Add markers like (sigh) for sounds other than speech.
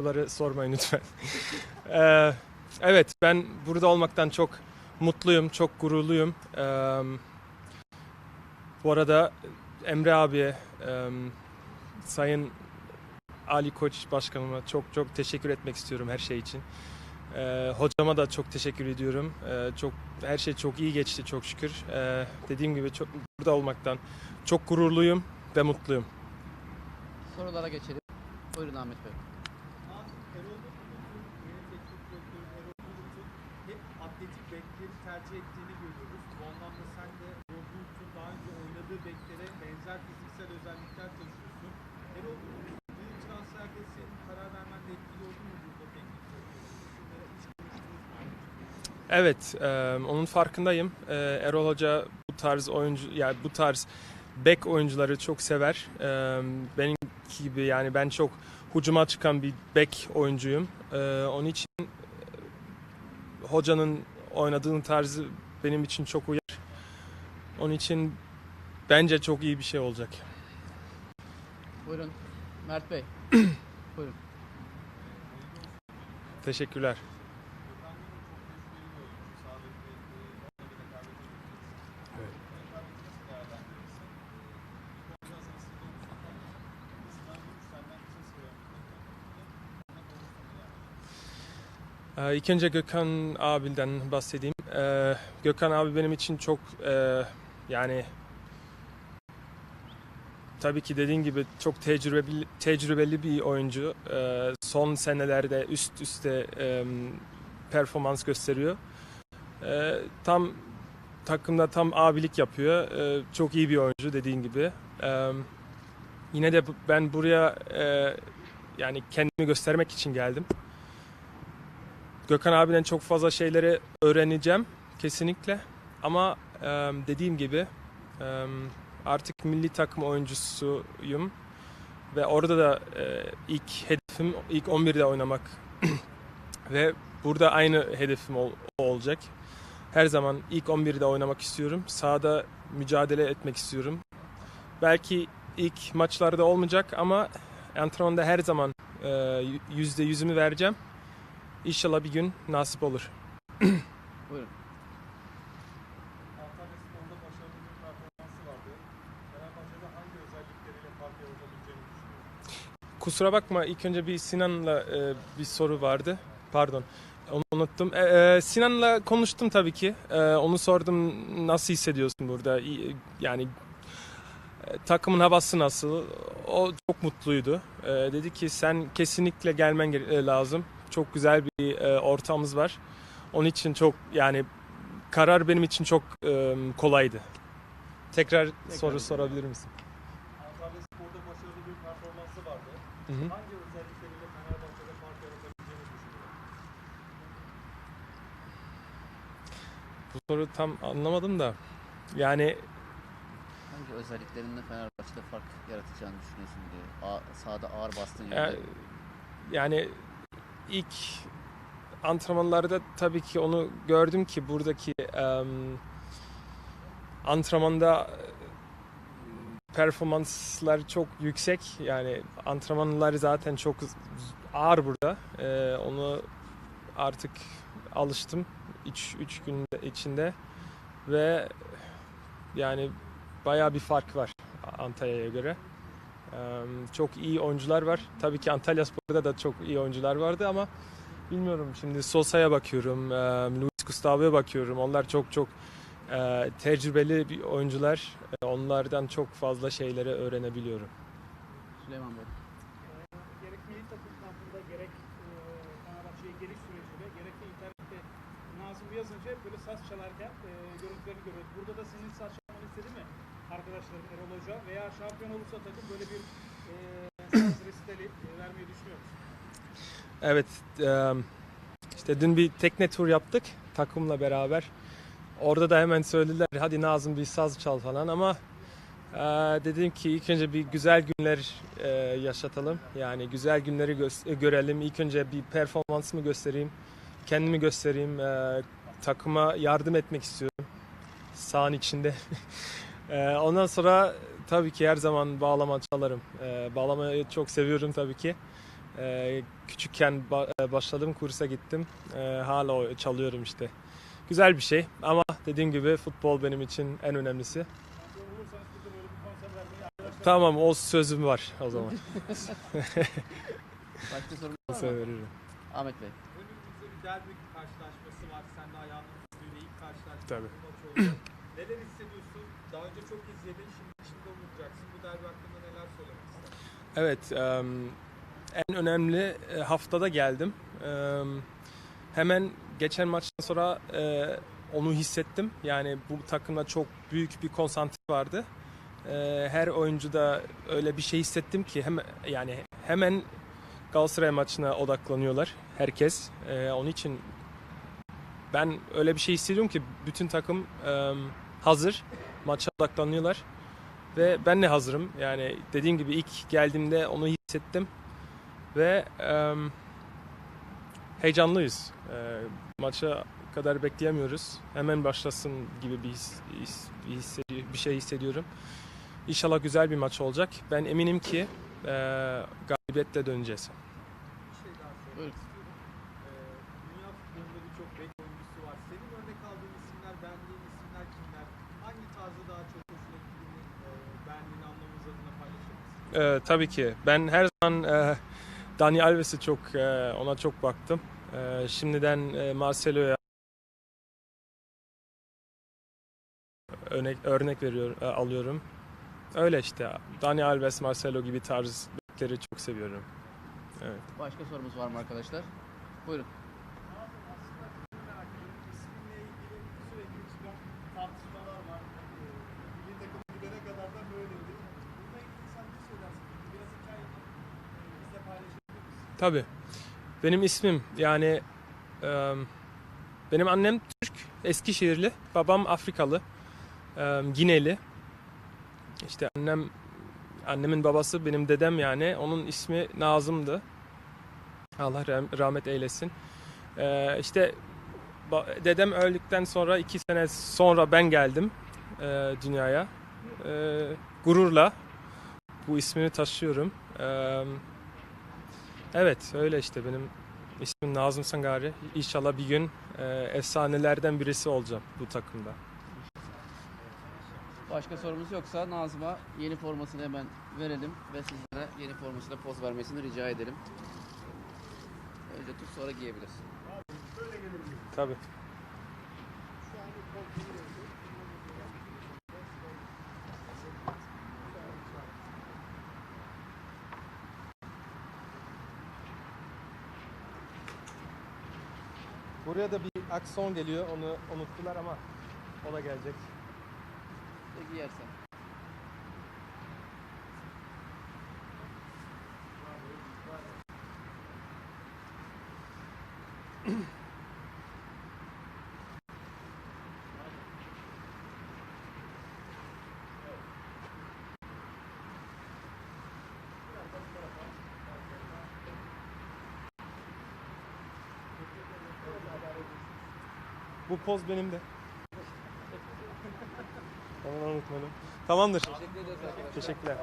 soruları sormayın lütfen. (laughs) Ee, evet ben burada olmaktan çok mutluyum, çok gururluyum. Ee, bu arada Emre abiye, e, Sayın Ali Koç Başkanıma çok çok teşekkür etmek istiyorum her şey için. Ee, hocama da çok teşekkür ediyorum. Ee, çok her şey çok iyi geçti çok şükür. Ee, dediğim gibi çok burada olmaktan çok gururluyum ve mutluyum. Sorulara geçelim. Buyurun Ahmet Bey. Erol Bulut'un yeni teknik direktörü Erol Bulut'un hep atletik bekleri tercih ettiğini görüyoruz. Bu anlamda sen de Erol Bulut'un daha önce oynadığı beklere benzer fiziksel özellikler taşıyorsun. Erol bu transferde senin karar vermenle etkili oldu mu burada teknik? Evet, e, onun farkındayım. E, Erol Hoca bu tarz oyuncu, yani bu tarz bek oyuncuları çok sever. E, benim gibi yani ben çok hucuma çıkan bir bek oyuncuyum. E, onun için hocanın oynadığın tarzı benim için çok uyar. Onun için bence çok iyi bir şey olacak. Buyurun. Mert Bey. (clears throat) Buyurun. Teşekkürler. Ee, önce Gökhan abiden bahsedeyim. Ee, Gökhan abi benim için çok e, yani tabii ki dediğin gibi çok tecrübeli, tecrübeli bir oyuncu. Ee, son senelerde üst üste e, performans gösteriyor. Ee, tam takımda tam abilik yapıyor. Çok iyi bir oyuncu dediğin gibi. Yine de ben buraya e, yani kendimi göstermek için geldim. Gökhan abiden çok fazla şeyleri öğreneceğim kesinlikle. Ama e, dediğim gibi e, artık milli takım oyuncusuyum. Ve orada da e, ilk hedefim ilk 11'de oynamak. (clears throat) Ve burada aynı hedefim ol- olacak. Her zaman ilk 11'de oynamak istiyorum. Sahada mücadele etmek istiyorum. Belki ilk maçlarda olmayacak ama antrenmanda her zaman yüzde yüzümü vereceğim. İnşallah bir gün nasip olur. Buyurun. Antalya Spor'da başarılı bir performansı vardı. Fenerbahçe'de hangi özellikleriyle fark yaratabileceğini düşünüyorsun? Kusura bakma ilk önce bir Sinan'la e, bir soru vardı. Pardon. Onu unuttum. E, e, Sinan'la konuştum tabii ki. E, onu sordum nasıl hissediyorsun burada? İyi- Yani e, takımın havası nasıl? O çok mutluydu. E, dedi ki sen kesinlikle gelmen e, lazım. Çok güzel bir e, ortamımız var. Onun için çok yani karar benim için çok e, kolaydı. Tekrar soru sorabilir misin? Antalya Spor'da başarılı bir performansı vardı. Hı hı. Hangi özellikleriyle Fenerbahçe'de fark yaratabileceğini düşünüyorsun? Bu soru tam anlamadım da. Yani Hangi özelliklerinde Fenerbahçe'de fark yaratacağını düşünüyorsun diyor. A, sahada ağır bastığın Ya- yerde. yani ilk antrenmanlarda tabii ki onu gördüm ki buradaki em, antrenmanda performanslar çok yüksek. Yani antrenmanlar zaten çok ağır burada. Ee, onu artık alıştım 3 gün içinde ve yani bayağı bir fark var Antalya'ya göre. Çok iyi oyuncular var. Tabii ki Antalya Spor'da da çok iyi oyuncular vardı ama bilmiyorum şimdi Sosa'ya bakıyorum, Luis Gustavo'ya bakıyorum. Onlar çok çok tecrübeli bir oyuncular. Onlardan çok fazla şeyleri öğrenebiliyorum. Süleyman Bey. gerek milli takım kampında gerek Fenerbahçe'ye geliş sürecinde gerek de internette Nazım yazınca hep böyle saz çalarken görüntülerini görüyoruz. Burada da senin saz çalmanı istedi mi arkadaşların Erol Hoca veya şampiyon olursa takım böyle bir e, (clears throat) e, vermeyi düşünüyor musun? Evet, işte dün bir tekne tur yaptık takımla beraber. Orada da hemen söylediler hadi Nazım bir saz çal falan ama dedim ki ilk önce bir güzel günler yaşatalım. Yani güzel günleri gö- görelim. İlk önce bir performansımı göstereyim. Kendimi göstereyim. takıma yardım etmek istiyorum. Sahanın içinde. (laughs) Eee, ondan sonra tabii ki her zaman bağlama çalarım. Eee, bağlamayı çok seviyorum tabii ki. Ee, küçükken ba- e, başladım kursa gittim. Ee, hala çalıyorum işte. Güzel bir şey ama dediğim gibi futbol benim için en önemlisi. Tamam o sözüm var o zaman. (laughs) Başka sorun var mı? veririm. Ahmet Bey. Önümüzde bir derbi karşılaşması var. Sen de ayağının üstüyle ilk karşılaşma Tabii. Neler hissediyorsun? Daha önce çok izledin. Şimdi içinde unutacaksın. Bu derbi hakkında neler söylemek istersin? Evet, em, en önemli e, haftada geldim. Em, hemen geçen maçtan sonra e, onu hissettim. Yani bu takımda çok büyük bir konsantre vardı. E, her oyuncuda öyle bir şey hissettim ki hemen yani hemen Galatasaray maçına odaklanıyorlar herkes. E, onun için ben öyle bir şey hissediyorum ki bütün takım em, hazır maça odaklanıyorlar. Ve ben de hazırım. Yani dediğim gibi ilk geldiğimde onu hissettim. Ve em, heyecanlıyız. E, maça kadar bekleyemiyoruz. Hemen başlasın gibi bir, his, his- bir, hissedi- bir şey hissediyorum. İnşallah güzel bir maç olacak. Ben eminim ki e, galibiyetle döneceğiz. Bir şey daha sormak Buyurun. istiyorum. Ee, dünya futbolunda birçok bek oyuncusu var. Senin örnek aldığın isimler, beğendiğin isimler kimler? Hangi tarzı daha çok hoşuna gittiğini, e, beğendiğini anlamamız adına paylaşır mısın? E, tabii ki. Ben her zaman e, Dani Alves'i çok e, ona çok baktım. E, şimdiden e, Marcelo'ya örnek örnek veriyor e, alıyorum. Öyle işte. Dani Alves, Marcelo gibi tarz bekleri çok seviyorum. Evet. Başka sorumuz var mı arkadaşlar? Buyurun. isminle ilgili sürekli çıkan tartışmalar var. Ee, Milli takıma gidene kadar da böyleydi. Bununla ilgili sen ne söylersin? Biraz hikayeni e, bizle paylaşabilir misin? Tabii. Benim ismim yani e, benim annem Türk, Eskişehirli, babam Afrikalı, e, Gineli. İşte annem annemin babası benim dedem yani onun ismi Nazım'dı. Allah rah- rahmet eylesin. E, işte dedem öldükten sonra iki sene sonra ben geldim e, dünyaya. E, gururla bu ismini taşıyorum. E, Evet öyle işte benim ismim Nazım Sangari. İnşallah bir gün e, efsanelerden birisi olacağım bu takımda. Başka sorumuz yoksa Nazım'a yeni formasını hemen verelim ve sizlere yeni formasıyla poz vermesini rica edelim. Önce tut sonra giyebilirsin. Tabii. Buraya da bir akson geliyor. Onu unuttular ama o da gelecek. Ve giyersen. Bu poz benim de. Tamam unutmayalım. Tamamdır. Teşekkür Teşekkürler.